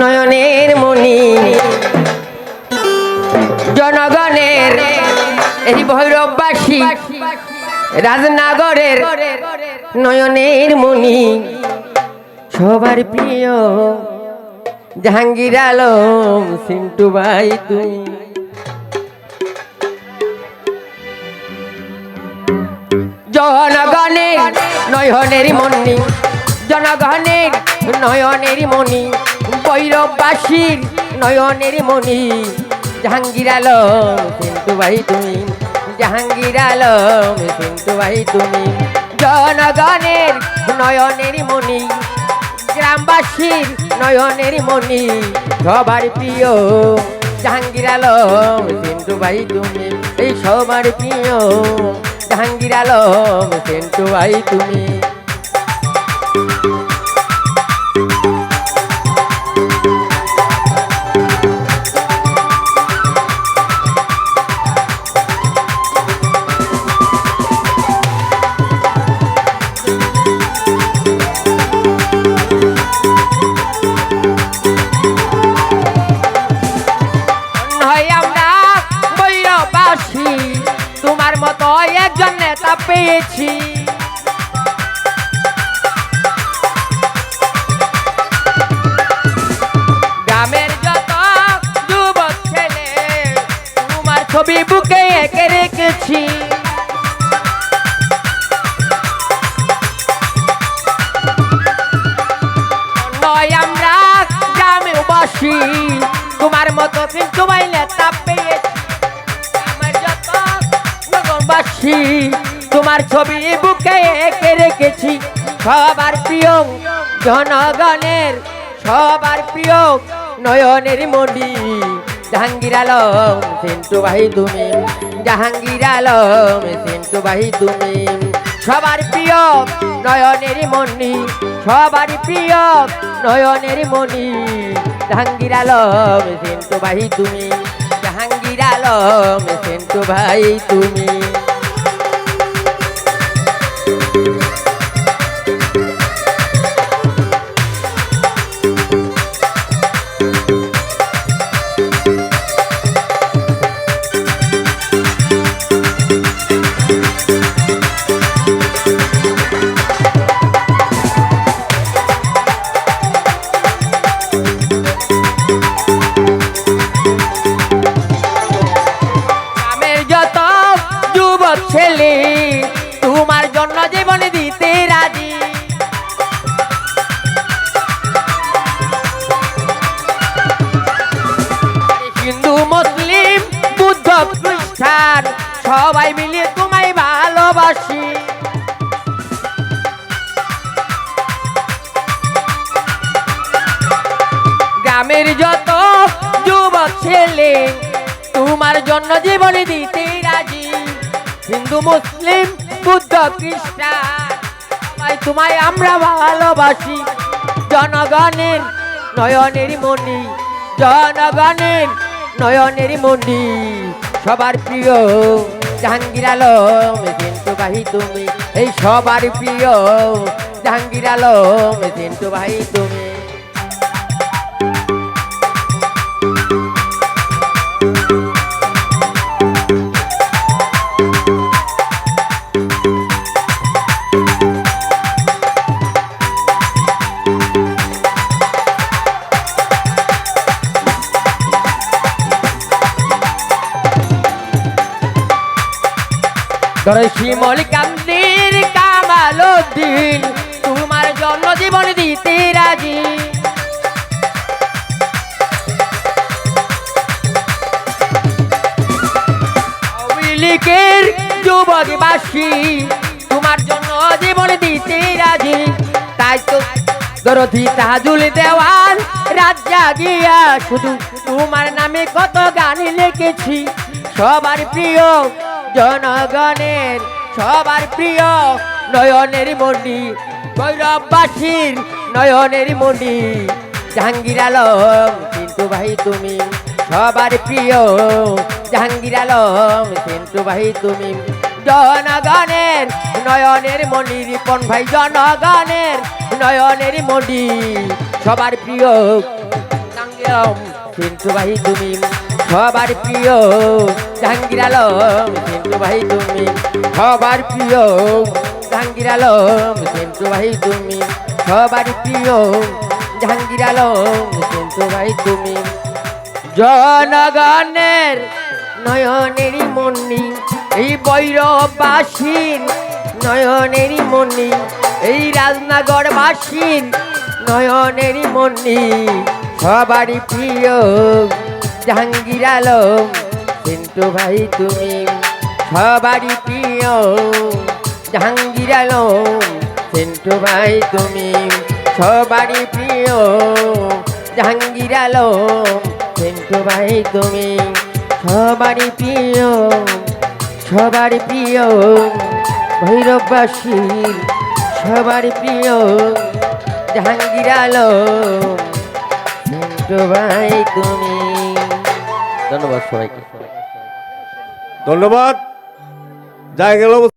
নয়নের মণি। জনগণের এই ভৈরববাসী, রাজনগরের নয়নের মণি। সবার প্রিয় জাহাঙ্গীর আলম, সিন্টু ভাই তুমি জনগণের নয়নের মণি, জনগণের নয়নের মণি। বৈরববাসীর নয়নের মণি। জাহাঙ্গীর আলম সিন্টু ভাই তুমি। জাহাঙ্গীর আলম সিন্টু ভাই তুমি। জনগণের নয়নের মণি। গ্রামবাসীর নয়নের মণি। সবার প্রিয় জাহাঙ্গীর আলম সিন্টু ভাই তুমি। এই সবার প্রিয় জাহাঙ্গীর আলম সিন্টু ভাই তুমি। বৈরবাসী তোমার মতো একজন নেতা পেয়েছি। গ্রামের যত যুবক ছেলে, তোমার ছবি বুকে এঁকে রেখেছি। আমরা গ্রামে বসি, তোমার মতো কিন্তু মাইলে তাপ নগরবাসী তোমার ছবি বুকে এঁকে রেখেছি। সবার প্রিয় জনগণের, সবার প্রিয় নয়নের মন্ডি। জাহাঙ্গীর আলম সিন্টু ভাই তুমি। জাহাঙ্গীর আলম সিন্টু ভাই তুমি। সবার প্রিয় নয়নের মণি সবার প্রিয় নয়নের মণি জাহাঙ্গীর আলম সিন্টু ভাই তুমি। জাহাঙ্গীর আলম সিন্টু ভাই তুমি। ছেলে, তোমার জন্য জীবন দিতে রাজি। হিন্দু, মুসলিম, বুদ্ধ, খ্রিস্টান, সবাই মিলে তোমায় ভালোবাসি। গ্রামের যত যুবক ছেলে, তোমার জন্য জীবন দিতে হিন্দু, মুসলিম, বুদ্ধ, খ্রিস্টান তোমায় আমরা ভালোবাসি। জনগণের নয়নের মণি, জনগণের নয়নের মণি। সবার প্রিয় জাহাঙ্গীর আলম কিন্তু ভাই তুমি। এই সবার প্রিয় জাহাঙ্গীর আলম কিন্তু ভাই তুমি। ধরে শিমল কান্দির কামালো দিন। তোমার জন্য জীবন দিতে রাজি। লীগের যুবকবাসী তোমার জন্য জীবন দিতে রাজি। তাই তো দরধি তাজুল দেওয়ান রাজ্যা গিয়া শুধু তোমার নামে কত গান লিখেছি। সবার প্রিয় জনগণের সবার প্রিয় নয়নের মন্ডি গৌরববাসীর নয়নের মন্ডি জাহাঙ্গীর আলম কিন্তু ভাই তুমি সবার প্রিয়। জাহাঙ্গীর আলম কিন্তু ভাই তুমি জনগণের নয়নের মণি, রিপন ভাই জনগণের নয়নের মণি। সবার প্রিয়। সিন্টু ভাই তুমি সবার প্রিয় জাহাঙ্গীর সিন্টু ভাই তুমি। সবার প্রিয় জাহাঙ্গীর সিন্টু ভাই তুমি। সবার প্রিয় জাহাঙ্গীর আলম সিন্টু ভাই তুমি। জনগণের নয়নেরই মন্নি এই বৈরবাসীর নয়নেরই মন্নি এই রাজনগরবাসীর নয়নেরই মন্নি সবারই প্রিয় জাহাঙ্গীর আলম কিন্তু ভাই তুমি সবারই প্রিয়। জাহাঙ্গীর আলম কিন্তু ভাই তুমি সবারই প্রিয়। জাহাঙ্গীর আলম কিন্তু ভাই তুমি সবারই প্রিয়। সবার প্রিয়। ভৈরববাসীর সবার প্রিয়। জাহাঙ্গীর আলম কিন্তু ভাই তুমি ধন্যবাদ সবাইকে। ধন্যবাদ। যাই গেল